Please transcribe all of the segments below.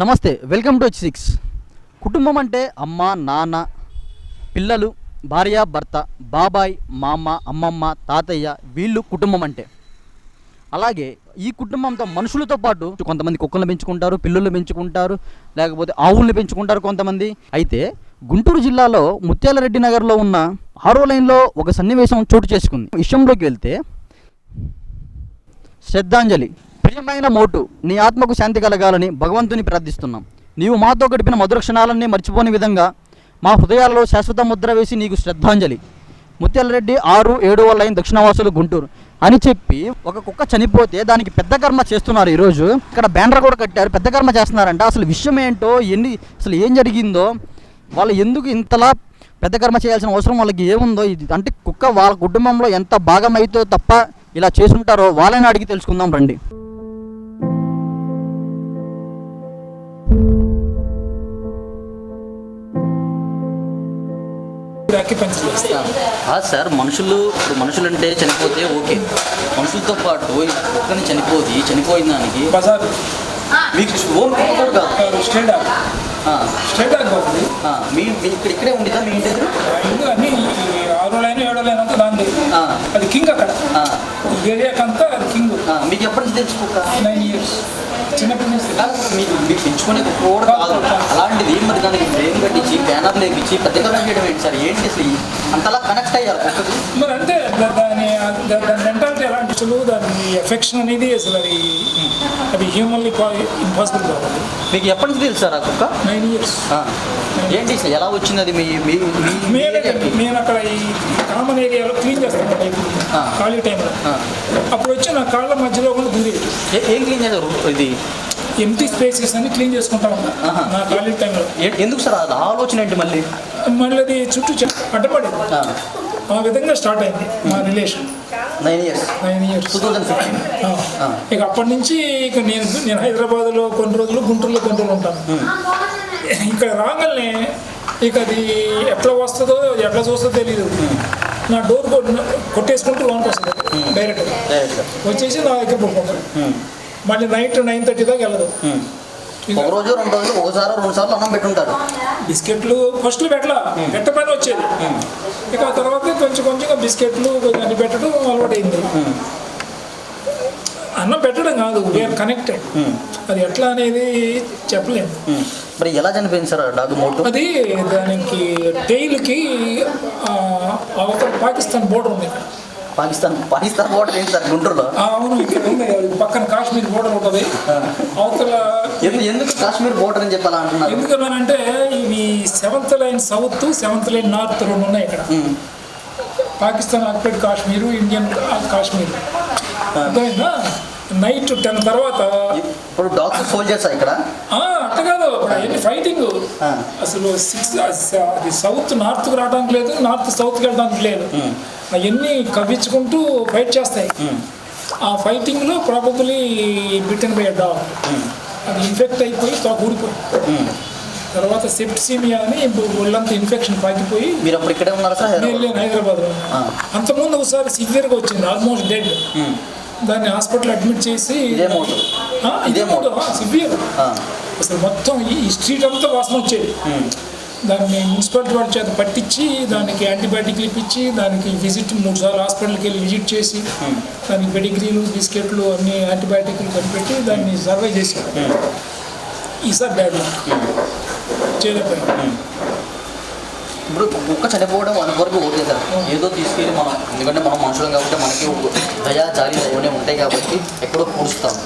నమస్తే welcome to H six కుటుంబం అంటే అమ్మ నాన్న పిల్లలు భార్య భర్త బాబాయ్ మామ అమ్మమ్మ తాతయ్య వీళ్ళు కుటుంబం అంటే. అలాగే ఈ కుటుంబంతో మనుషులతో పాటు కొంతమంది కుక్కలను పెంచుకుంటారు పిల్లులు పెంచుకుంటారు లేకపోతే ఆవుల్ని పెంచుకుంటారు కొంతమంది. అయితే గుంటూరు జిల్లాలో ముత్యాలరెడ్డి నగర్లో ఉన్న ఆరో లైన్లో ఒక సన్నివేశం చోటు చేసుకుంది. విషయంలోకి వెళ్తే శ్రద్ధాంజలి. ప్రియమైన మోటు నీ ఆత్మకు శాంతి కలగాలని భగవంతుని ప్రార్థిస్తున్నాం. నీవు మాతో గడిపిన మధుర క్షణాలన్నీ మర్చిపోని విధంగా మా హృదయాలలో శాశ్వత ముద్ర వేసి నీకు శ్రద్ధాంజలి. ముత్యాలరెడ్డి ఆరు ఏడు లైన్ దక్షిణవాసులు గుంటూరు. అని చెప్పి ఒక కుక్క చనిపోతే దానికి పెద్ద కర్మ చేస్తున్నారు ఈరోజు. ఇక్కడ బ్యానర్ కూడా కట్టారు పెద్ద కర్మ చేస్తున్నారంట. అసలు విషయం ఏంటో ఎన్ని అసలు ఏం జరిగిందో వాళ్ళు ఎందుకు ఇంతలా పెద్ద కర్మ చేయాల్సిన అవసరం వాళ్ళకి ఏముందో ఇది అంటే కుక్క వాళ్ళ కుటుంబంలో ఎంత భాగం అయితే తప్ప ఇలా చేసుంటారో వాళ్ళని అడిగి తెలుసుకుందాం రండి. ఆక్యుపెన్సీ చేస్తాం సార్ మనుషులు ఇప్పుడు మనుషులు అంటే చనిపోతే ఓకే. మనుషులతో పాటు ఈ కుక్కని చనిపోయి చనిపోయిన దానికి బజార్. మీకు ఓన్ స్టేట్ డాగ్ ఆ, స్టేట్ మీ ఇక్కడ ఇక్కడే ఉండిదా మీ ఇంటి దగ్గర అన్ని ఆరో లైన్ ఏడో లైన్ అంతా ఆ, అది కింగ్ అక్కడ. ఆ, ఈ ఏరియాకంతా అది కింగ్. ఆ, మీకు ఎప్పటి నుంచి తెలుసు కుక్క? నైన్ ఇయర్స్ చిన్నప్పటి నుంచి మీకు మీకు పెంచుకునే కుక్క కూడా కాదు. అలాంటిది మరి దానికి బ్రెయిన్ కట్టించి బ్యానర్ లేపించి పెద్దగా చేయడం ఏంటి సార్? ఏంటి అంతలా కనెక్ట్ అయ్యారు? మరి అంటే దాని దాని మెంటాలిటీ అసలు దాని ఎఫెక్షన్ అనేది అసలు అది అది హ్యూమన్లీ ఇంపాసిబుల్ కావాలి మీకు ఎప్పటి నుంచి తెలుసు సార్ ఆ కుక్క? నైన్ ఇయర్స్ ఏంటి ఎలా వచ్చింది అది మీ నేను అక్కడ ఈ కామన్ ఏరియాలో క్లీన్ చేస్తాను. ఖాళీ టైంలో. అప్పుడు వచ్చి నా కాళ్ళ మధ్యలో కూడా దూరేది ఏ- క్లీన్ చేశారు ఇది? ఎంటీ స్పేసెస్ అన్ని క్లీన్ చేసుకుంటా ఉన్నా. నా ఖాళీ టైంలో ఎందుకు సార్ అది ఆలోచన ఏంటి మళ్ళీ? మళ్ళీ అది చుట్టూ అడ్డపడింది. ఆ విధంగా స్టార్ట్ అయింది మా relation. Nine years nine years. ఇక అప్పటి నుంచి ఇక నేను నేను హైదరాబాద్లో కొన్ని రోజులు గుంటూరులో కొన్ని రోజులు ఉంటాను. ఇక్కడ రాగానే ఇక అది ఎట్లా వస్తుందో ఎట్లా చూస్తుందో తెలియదు నా డోర్ కొట్టేసుకుంటూ లోనికి వస్తుంది. డైరెక్ట్ డైరెక్ట్గా వచ్చేసి నా దగ్గర పడుకుంటాను మళ్ళీ నైట్ నైన్ థర్టీ దాకా వెళ్ళదు. ఒక రోజు రెండు రోజులు ఒకసారి రెండు సార్లు అన్నం పెట్టుంటారు. బిస్కెట్లు ఫస్ట్లో పెట్టలా పెట్ట పైన వచ్చేది. ఇక తర్వాత కొంచెం కొంచెంగా బిస్కెట్లు కొంచెం అన్ని పెట్టడం అలవాటైంది. అన్నం పెట్టడం కాదు వీఆర్ కనెక్టెడ్ అది ఎట్లా అనేది చెప్పలేము మరి ఎలా చనిపోయింది సార్ డాగ్ మోటు? అది దానికి టైల్కి అవతల పాకిస్తాన్ బోర్డర్ ఉంది. పాకిస్తాన్ పాకిస్తాన్ బోర్డర్ ఏంటి సార్ గుంటూరులో? అవును ఇక్కడ ఉంది పక్కన కాశ్మీర్ బోర్డర్ ఉంటుంది. అవతల ఎందు- ఎందుకు కాశ్మీర్ బోర్డర్ అని చెప్పి అలా అంటున్నారు ఎందుకన్నానంటే ఇవి seventh line south seventh line north రెండు ఉన్నాయి ఇక్కడ. Pakistan occupied Kashmir Indian Kashmir. అర్థమైందా? నైట్ టెన్ తర్వాత ఇప్పుడు డాగ్స్ సోల్జర్స్ ఇక్కడ? అట్ట కాదు. అవన్నీ ఫైటింగ్. అసలు సిక్స్ అది సౌత్ నార్త్కి రావడానికి లేదు నార్త్ సౌత్కి వెళ్ళడానికి లేదు. అవన్నీ కవ్వించుకుంటూ ఫైట్ చేస్తాయి. ఆ ఫైటింగ్లో ప్రాబబులీ బిటన్ బై డాగ్ అది ఇన్ఫెక్ట్ అయిపోయి తోక ఊడిపోయి. తర్వాత సెప్టిసిమియా అని ఒళ్ళంతా ఇన్ఫెక్షన్ పాకిపోయి మీరు అప్పుడు ఇక్కడే ఉన్నారు సార్? నేను లేను హైదరాబాద్లో. అంతకుముందు ఒకసారి సివియర్గా వచ్చింది ఆల్మోస్ట్ డెడ్ ఉమ్. దాన్ని హాస్పిటల్ అడ్మిట్ చేసి ఇదే సివియర్. అసలు మొత్తం ఈ స్ట్రీట్ అంతా వాసన వచ్చేది. ఉమ్. దాన్ని మున్సిపాలిటీ వాళ్ళ చేత పట్టించి దానికి యాంటీబయాటిక్లు ఇప్పించి దానికి విజిట్ మూడు సార్లు హాస్పిటల్కి వెళ్ళి విజిట్ చేసి దానికి పెడిగ్రీలు బిస్కెట్లు అన్ని యాంటీబయాటిక్లు కనిపెట్టి దాన్ని సర్వై చేశారు. ఈసారి బ్యాడ్ లక్ చేయలేకపోయాం ఇప్పుడు కుక్క చనిపోవడం వన్ వరకు ఓకే సార్ ఏదో తీసుకెళ్ళి మనం ఎందుకంటే మనం మనుషులం కాబట్టి మనకి దయా జాలి అవన్నీ ఉంటాయి కాబట్టి ఎక్కడో పూడుస్తాం.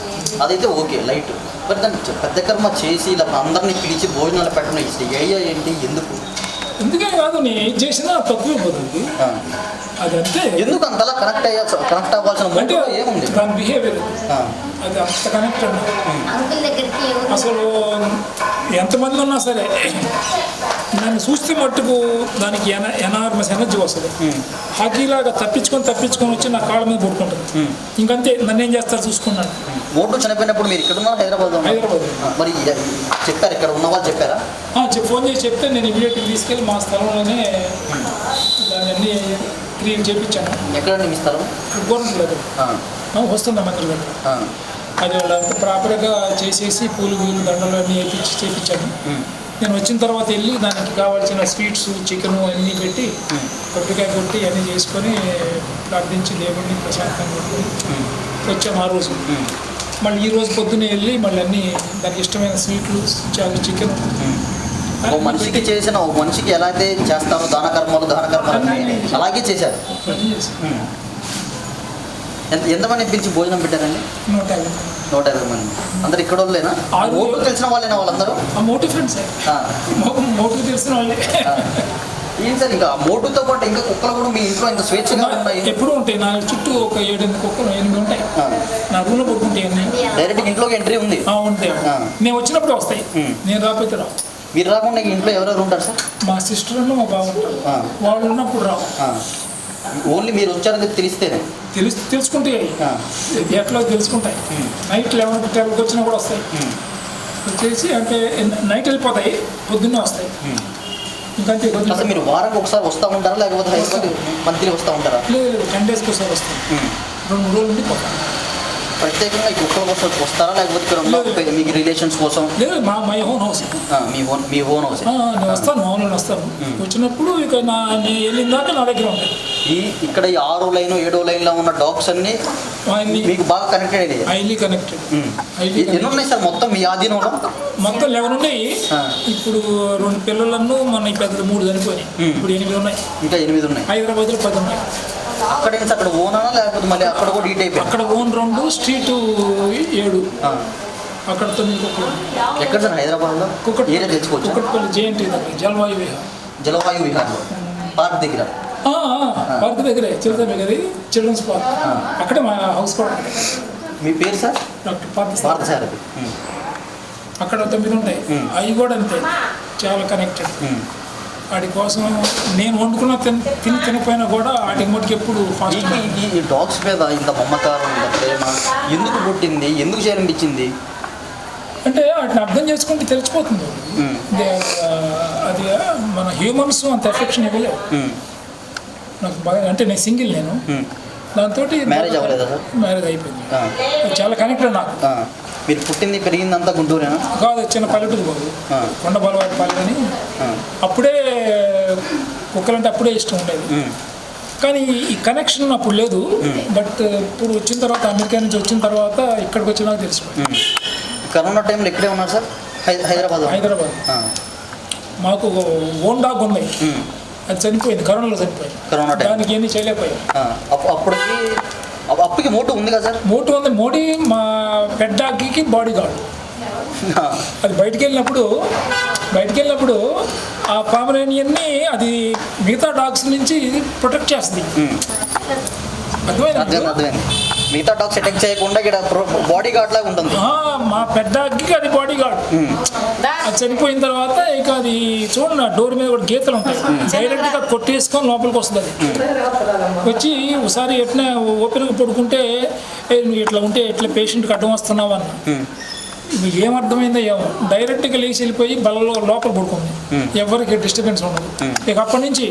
అదైతే ఓకే లైట్. మరి దాన్ని పెద్ద కర్మ చేసి ఇలా అందరినీ పిలిచి భోజనాలు పెట్టడం ఈ ఐడియా ఏంటి ఎందుకు? ఎందుకని కాదు నేను ఏం చేసినా పోతుంది ఆ. అది అంతే ఎందుకు అంతలా కనెక్ట్ అయ్యా కనెక్ట్ అవ్వాల్సిన ఏముంది? దాని బిహేవియర్. అది అంత కనెక్టెడ్ అంకుల్ దగ్గరికి ఎవరు? అసలు ఎంతమంది ఉన్నా సరే నన్ను చూస్తే మట్టుకు దానికి ఎన ఎనార్మస్ ఎనర్జీ వస్తుంది. హాకీలాగా తప్పించుకొని తప్పించుకొని వచ్చి నా కాళ్ళ మీద పడుకుంటుంది. ఇంకంతే నన్ను ఏం చేస్తారు చూసుకున్నాను. మోటు చనిపోయినప్పుడు మీరు ఇక్కడ ఉన్నారు హైదరాబాద్ హైదరాబాద్ మరి చెప్పారు ఇక్కడ ఉన్న వాళ్ళు చెప్పారా? ఫోన్ చేసి చెప్తే నేను ఇమీడియట్గా తీసుకెళ్ళి మా స్థలంలోనే దాన్ని అన్ని క్రియేట్ చేయించాను ఎక్కడ మీ స్థలం? గవర్నమెంట్ దగ్గర మంత్రి ఆ. అది వాళ్ళంతా ప్రాపర్గా చేసేసి పూలు గీలు దండలు అన్నీ వేయించి చేయించాను నేను వచ్చిన తర్వాత వెళ్ళి దానికి కావాల్సిన స్వీట్స్ చికెన్ అన్నీ పెట్టి కొబ్బరికాయ కొట్టి అన్నీ చేసుకొని ప్రార్థించి దేవుడిని ప్రశాంతంగా వచ్చాము ఆ రోజు. మళ్ళీ ఈ రోజు పొద్దున్నే వెళ్ళి మళ్ళీ అన్నీ దానికి ఇష్టమైన స్వీట్లు చికెన్. ఒక మనిషికి చేసిన ఒక మనిషికి ఎలా అయితే చేస్తారో దాన కర్మలు దాన కర్మలు అలాగే చేశారు. ఎంత ఎంతమంది పిలిచి భోజనం పెట్టారండి? నూట యాభై నూట యాభై మంది. అందరు ఇక్కడ వాళ్ళేనా? ఓటు తెలిసిన వాళ్ళేనా వాళ్ళందరూ? మోటి ఫ్రెండ్స్. మోటి తెలిసిన వాళ్ళే. ఏంటి సార్ ఇంకా మోటుతో పాటు ఇంకా కుక్కలు కూడా మీ ఇంట్లో ఇంత స్వేచ్ఛగా ఉన్నాయి? ఎప్పుడు ఉంటాయి. నా చుట్టూ ఒక ఏడెనిమిది కుక్కలు ఎనిమిది ఉంటాయి. నా రూమ్లో పడుకుంటాయి అన్నీ. డైరెక్ట్ ఇంట్లోకి ఎంట్రీ ఉంది? ఉంటాయి. నేను వచ్చినప్పుడు వస్తాయి. నేను రాకపోతే రావు. మీరు రాకుండా ఇంట్లో ఎవరెవరు ఉంటారు సార్? మా సిస్టర్ మా బావ ఉంటారు. వాళ్ళు ఉన్నప్పుడు రావు. ఆ. ఓన్లీ మీరు వచ్చారని తెలిస్తేనే. తెలుసు తెలుసుకుంటాయి. ఎట్లా తెలుసుకుంటాయి. నైట్ లెవెన్ ట్వెల్వ్కి వచ్చినా కూడా వస్తాయి. వచ్చేసి అంటే నైట్ వెళ్ళిపోతాయి. పొద్దున్నే వస్తాయి. అసలు వదిలి మీరు వారానికి ఒకసారి వస్తూ ఉంటారా? లేకపోతే మంత్లీ వస్తూ ఉంటారా? లేదు లేదు. టెన్ డేస్కి ఒకసారి వస్తాయి. రెండు మూడు రోజులు ఉండి పోతాయి. ప్రత్యేకంగా ఈ కుక్కల కోసం వస్తారా లేకపోతే ఇక్కడ. మీకు రిలేషన్స్ కోసం లేదు మా మై హోన్ హౌస్ మీ ఓన్ మీ ఓన్ హౌస్ నేను వస్తాను మామూలుగా వస్తాను వచ్చినప్పుడు ఇక నా నేను వెళ్ళిన దాకా నా దగ్గర ఉంటాయి ఈ ఇక్కడ ఈ ఆరో లైన్ ఏడో లైన్లో ఉన్న డాగ్స్ అన్ని మీకు బాగా కనెక్టెడ్ అయ్యాయి హైలీ కనెక్టెడ్ ఎన్ని ఉన్నాయి సార్ మొత్తం మీ ఆధీనంలో మొత్తం లెవెన్ ఉన్నాయి. ఇప్పుడు రెండు పిల్లలను మన ఈ పెద్దలు మూడు చనిపోయినాయి ఉమ్. ఇప్పుడు ఎనిమిది ఉన్నాయి ఇంకా ఎనిమిది ఉన్నాయి హైదరాబాద్లో పది ఉన్నాయి అక్కడ సార్ అక్కడ ఓనా లేకపోతే మళ్ళీ అక్కడ కూడా ఈ టైప్ అక్కడ ఓన్ రెండు స్ట్రీట్ ఏడు. అక్కడ తొమ్మిది ఎక్కడ సార్ హైదరాబాద్లో? కుక్కట్ ఏరియా తెచ్చుకోవచ్చు కుక్కట్పల్లి జేఎన్టీ దగ్గర జలవాయు విహార్. జలవాయు విహార్లో పార్క్ దగ్గర. పార్క్ దగ్గరే చిల్డ్రన్ దగ్గర చిల్డ్రన్స్ పార్క్. అక్కడే మా హౌస్ కూడా. మీ పేరు సార్? డాక్టర్ పార్క్ పార్థసారథి ఉమ్. అక్కడ తొమ్మిది ఉంటాయి. అవి కూడా అంతే. చాలా కనెక్టెడ్. వాటి కోసం నేను వండుకున్న తిన తిని తినపోయినా కూడా వాటి మటుకు ఎప్పుడు ఫాస్ట్ ఈ- డాగ్స్ మీద ఇంత మమకారం ఇంత ప్రేమ ఎందుకు పుట్టింది ఎందుకు చేయాలనిపించింది అంటే వాటిని అర్థం చేసుకుంటే తెలిసిపోతుంది అది మన హ్యూమన్స్ అంత ఎఫెక్షన్ ఇవ్వలేవు. నాకు బాగా అంటే నేను సింగిల్ నేను. దాంతో Marriage అవ్వలేదా? మ్యారేజ్ అయిపోయింది చాలా కనెక్టెడ్ నాకు. మీరు పుట్టింది పెరిగిందంతా గుంటూరేనా కాదు చిన్న పల్లెటూరు ఆ. కొండ బలవాటి పల్లె అని ఆ. అప్పుడే కుక్కలంటే అప్పుడే ఇష్టం ఉండేది. కానీ ఈ కనెక్షన్ అప్పుడు లేదు. బట్ ఇప్పుడు వచ్చిన తర్వాత అమెరికా నుంచి వచ్చిన తర్వాత ఇక్కడికి వచ్చినాక తెలిసిపోయింది. కరోనా టైంలో ఎక్కడే ఉన్నారు సార్? హైదరాబాద్. హైదరాబాద్ మాకు ఓన్ డాగ్ ఉన్నాయి అది చనిపోయింది కరోనాలో చనిపోయింది. కరోనా దానికి ఏమీ చేయలేకపోయాం. అప్పటికి అప్- అప్పటికి మోటు ఉంది కదా సార్? మోటు ఉంది. మోడీ మా పెద్ద డాగ్కి బాడీ గార్డ్. అది బయటికి వెళ్ళినప్పుడు బయటికి వెళ్ళినప్పుడు ఆ పామరేనియన్ని అది మిగతా డాగ్స్ నుంచి ప్రొటెక్ట్ చేస్తుంది. మిగతా డాగ్స్ అటాక్ చేయకుండా ఇక్కడ బాడీ గార్డ్ లాగా ఉంటుంది. మా పెద్ద అది బాడీ గార్డ్. అది చనిపోయిన తర్వాత ఇక అది చూడండి డోర్ మీద కూడా గీతలు ఉంటాయి. డైరెక్ట్గా కొట్టేసుకొని లోపలికి వస్తుంది అది. వచ్చి ఒకసారి ఎట్లా ఓపెన్గా పడుకుంటే "ఏ, నువ్వు ఇట్లా ఉంటే ఎట్లా పేషెంట్కి అడ్డం వస్తున్నావు అన్న. ఉమ్. ఇవి ఏం అర్థమైందో ఏమో. డైరెక్ట్గా లేచి వెళ్ళిపోయి బలలో లోపల పడుకుంది. ఎవరికి డిస్టర్బెన్స్ ఉండదు. ఇక అప్పటి నుంచి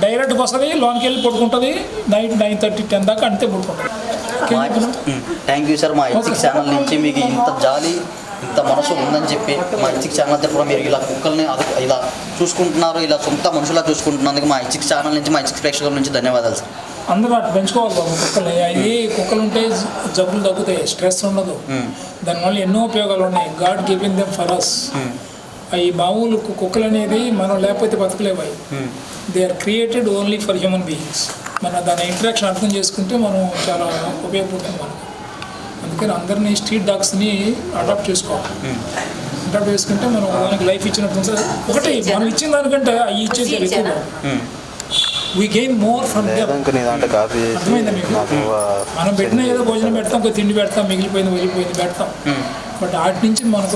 డైరెక్ట్గా వస్తుంది లోనికి వెళ్ళి పడుకుంటుంది నైట్ నైన్ థర్టీ టెన్ దాకా అంతే పడుకుంటుంది. థ్యాంక్ యూ సార్ మా హెచ్సిక్ ఛానల్ నుంచి మీకు ఇంత జాలి ఇంత మనసు ఉందని చెప్పి మా హెచ్సిక్ ఛానల్ తరఫున మీరు ఇలా కుక్కల్ని అద- ఇలా చూసుకుంటున్నారు ఇలా సొంత మనుషులా చూసుకుంటున్నందుకు మా హెచ్సిక్ ఛానల్ నుంచి మా హెచ్సిక్ ప్రేక్షకుల నుంచి ధన్యవాదాలు సార్ అందరూ అటు పెంచుకోవాలి బాబు కుక్కలు అవి కుక్కలు ఉంటే జబ్బులు తగ్గుతాయి స్ట్రెస్ ఉండదు. దానివల్ల ఎన్నో ఉపయోగాలు ఉన్నాయి. God giving them for us అవి మామూలు కు- కుక్కలు అనేది మనం లేకపోతే బతకలేవు అవి. They are created only for human beings మన దాని ఇంటరాక్షన్ అర్థం చేసుకుంటే మనం చాలా ఉపయోగపడుతుంది మనకు. అందుకని అందరినీ స్ట్రీట్ డాగ్స్ని అడాప్ట్ చేసుకోవాలి. అడాప్ట్ చేసుకుంటే మనం దానికి లైఫ్ ఇచ్చినట్టు. ఒకటి మనం ఇచ్చిన దానికంటే అవి ఇచ్చేసి ఎక్కువ వీ గెయిన్ మోర్ ఫ్రమ్ అర్థమైందా మీకు? మనం పెట్టిన ఏదో భోజనం పెడతాం కొంచెం తిండి పెడతాం మిగిలిపోయింది మిగిలిపోయింది పెడతాం. బట్ వాటి నుంచి మనకు.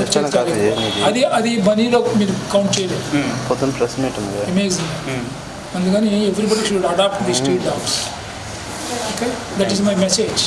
అది అది మనీలో మీరు కౌంట్ చేయలేదు. అమేజింగ్ అందుకని everybody should adopt the street dogs okay that is my message